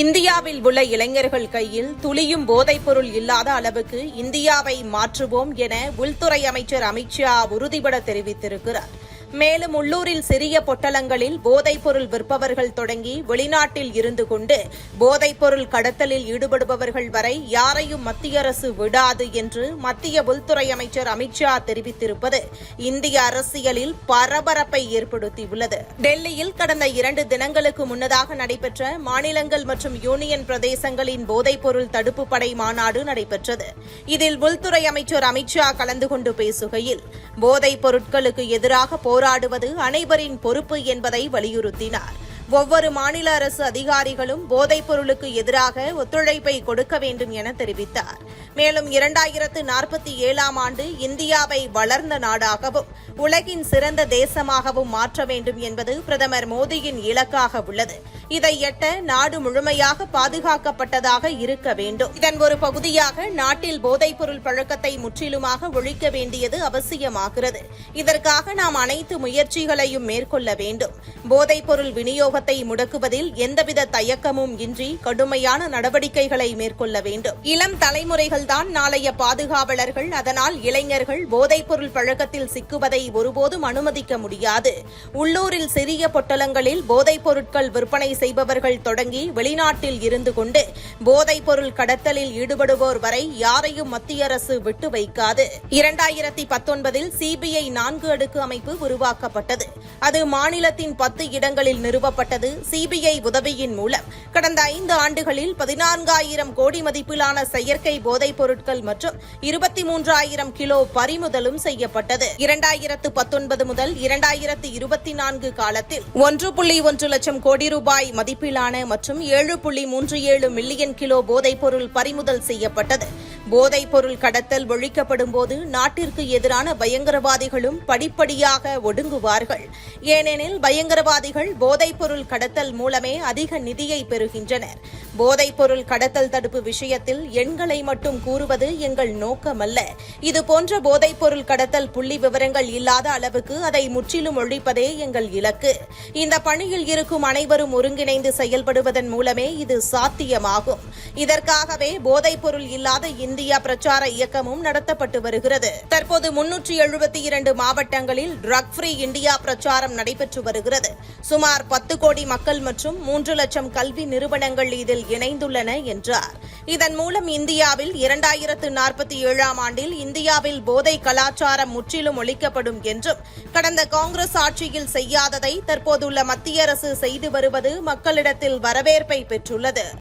இந்தியாவில் உள்ள இளைஞர்கள் கையில் துளியும் போதைப்பொருள் இல்லாத அளவுக்கு இந்தியாவை மாற்றுவோம் என உள்துறை அமைச்சர் அமித்ஷா உறுதிபட தெரிவித்திருக்கிறார். மேலும் உள்ளூரில் சிறிய பொட்டலங்களில் போதைப்பொருள் விற்பவர்கள் தொடங்கி வெளிநாட்டில் இருந்து கொண்டு போதைப்பொருள் கடத்தலில் ஈடுபடுபவர்கள் வரை யாரையும் மத்திய அரசு விடாது என்று மத்திய உள்துறை அமைச்சர் அமித்ஷா தெரிவித்திருப்பது இந்திய அரசியலில் பரபரப்பை ஏற்படுத்தியுள்ளது. டெல்லியில் கடந்த இரண்டு தினங்களுக்கு முன்னதாக நடைபெற்ற மாநிலங்கள் மற்றும் யூனியன் பிரதேசங்களின் போதைப்பொருள் தடுப்பு படை மாநாடு நடைபெற்றது. இதில் உள்துறை அமைச்சர் அமித்ஷா கலந்து கொண்டு பேசுகையில் போதைப் பொருட்களுக்கு எதிராக போராடுவது அனைவரின் பொறுப்பு என்பதை வலியுறுத்தினார். ஒவ்வொரு மாநில அரசு அதிகாரிகளும் போதைப் பொருளுக்கு எதிராக ஒத்துழைப்பை கொடுக்க வேண்டும் என தெரிவித்தார். மேலும் இரண்டாயிரத்து நாற்பத்தி ஏழாம் ஆண்டு இந்தியாவை வளர்ந்த நாடாகவும் உலகின் சிறந்த தேசமாகவும் மாற்ற வேண்டும் என்பது பிரதமர் மோடியின் இலக்காக உள்ளது. இதை எட்ட நாடு முழுமையாக பாதுகாக்கப்பட்டதாக இருக்க வேண்டும். இதன் ஒரு பகுதியாக நாட்டில் போதைப்பொருள் பழக்கத்தை முற்றிலுமாக ஒழிக்க வேண்டியது அவசியமாகிறது. இதற்காக நாம் அனைத்து முயற்சிகளையும் மேற்கொள்ள வேண்டும். போதைப்பொருள் விநியோகத்தை முடக்குவதில் எந்தவித தயக்கமும் இன்றி கடுமையான நடவடிக்கைகளை மேற்கொள்ள வேண்டும். இளம் தலைமுறைகள் தலைமுறைகள்தான் நாளைய பாதுகாவலர்கள் அதனால் இளைஞர்கள் போதைப்பொருள் பழக்கத்தில் சிக்குவதை ஒருபோதும் அனுமதிக்க முடியாது. உள்ளூரில் சிறிய பொட்டலங்களில் போதைப் பொருட்கள் விற்பனை செய்பவர்கள் தொடங்கி வெளிநாட்டில் இருந்து கொண்டு போதைப் பொருள் கடத்தலில் ஈடுபடுவோர் வரை யாரையும் மத்திய அரசு விட்டு வைக்காது. இரண்டாயிரத்தி பத்தொன்பதில் சிபிஐ நான்கு அடுக்கு அமைப்பு உருவாக்கப்பட்டது. அது மாநிலத்தின் பத்து இடங்களில் நிறுவப்பட்டது. சிபிஐ உதவியின் மூலம் கடந்த ஐந்து ஆண்டுகளில் பதினான்காயிரம் கோடி மதிப்பிலான செயற்கை போதை பொருட்கள் மற்றும் இருபத்தி மூன்றாயிரம் கிலோ பறிமுதலும் செய்யப்பட்டது. இரண்டாயிரத்து பத்தொன்பது முதல் இரண்டாயிரத்து இருபத்தி நான்கு காலத்தில் ஒன்று புள்ளி ஒன்று லட்சம் கோடி ரூபாய் மதிப்பிலான மற்றும் ஏழு புள்ளி மூன்று ஏழு மில்லியன் கிலோ போதைப் பொருள் பறிமுதல் செய்யப்பட்டது. போதைப் பொருள் கடத்தல் ஒழிக்கப்படும் போது நாட்டிற்கு எதிரான பயங்கரவாதிகளும் படிப்படியாக ஒடுங்குவார்கள். ஏனெனில் பயங்கரவாதிகள் போதைப் பொருள் கடத்தல் மூலமே அதிக நிதியை பெறுகின்றனர். போதைப் பொருள் கடத்தல் தடுப்பு விஷயத்தில் எண்களை மட்டும் கூறுவது எங்கள் நோக்கமல்ல. இதுபோன்ற போதைப் பொருள் கடத்தல் புள்ளி விவரங்கள் இல்லாத அளவுக்கு அதை முற்றிலும் ஒழிப்பதே எங்கள் இலக்கு. இந்த பணியில் இருக்கும் அனைவரும் ஒருங்கிணைந்து செயல்படுவதன் மூலமே இது சாத்தியமாகும். இதற்காகவே போதைப் பொருள் இல்லாத இந்தியா பிரச்சார இயக்கமும் நடத்தப்பட்டு வருகிறது. தற்போது முன்னூற்றி எழுபத்தி இரண்டு மாவட்டங்களில் ட்ரக் ஃப்ரீ இந்தியா பிரச்சாரம் நடைபெற்று வருகிறது. சுமார் பத்து கோடி மக்கள் மற்றும் மூன்று லட்சம் கல்வி நிறுவனங்கள் இதில் இணைந்துள்ளன என்றார். இதன் மூலம் இந்தியாவில் இரண்டாயிரத்து நாற்பத்தி ஏழாம் ஆண்டில் இந்தியாவில் போதை கலாச்சாரம் முற்றிலும் ஒழிக்கப்படும் என்றும் கடந்த காங்கிரஸ் ஆட்சியில் செய்யாததை தற்போதுள்ள மத்திய அரசு செய்து வருவது மக்களிடத்தில் வரவேற்பை பெற்றுள்ளது.